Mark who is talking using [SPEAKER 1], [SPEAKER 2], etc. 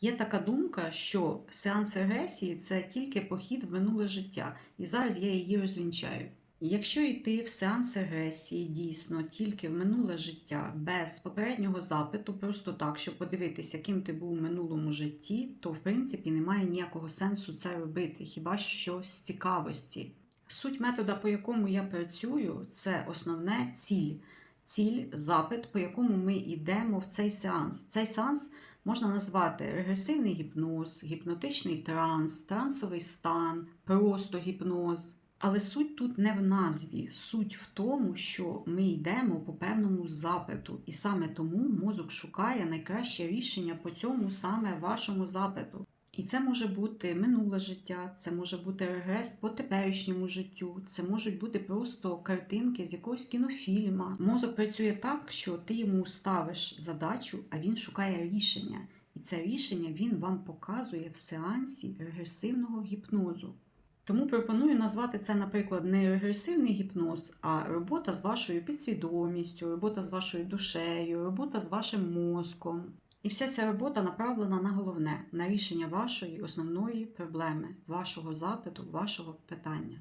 [SPEAKER 1] Є така думка, що сеанс регресії це тільки похід в минуле життя, і зараз я її розвінчаю. Якщо йти в сеанс регресії дійсно тільки в минуле життя, без попереднього запиту, просто так, щоб подивитися, ким ти був у минулому житті, то в принципі немає ніякого сенсу це робити, хіба що з цікавості. Суть метода, по якому я працюю, це основне ціль. Ціль, запит, по якому ми йдемо в цей сеанс. Цей сеанс можна назвати регресивний гіпноз, гіпнотичний транс, трансовий стан, просто гіпноз. Але суть тут не в назві, суть в тому, що ми йдемо по певному запиту, і саме тому мозок шукає найкраще рішення по цьому саме вашому запиту. І це може бути минуле життя, це може бути регрес по теперішньому життю, це можуть бути просто картинки з якогось кінофільма. Мозок працює так, що ти йому ставиш задачу, а він шукає рішення. І це рішення він вам показує в сеансі регресивного гіпнозу. Тому пропоную назвати це, наприклад, не регресивний гіпноз, а робота з вашою підсвідомістю, робота з вашою душею, робота з вашим мозком. І вся ця робота направлена на головне на рішення вашої основної проблеми, вашого запиту, вашого питання.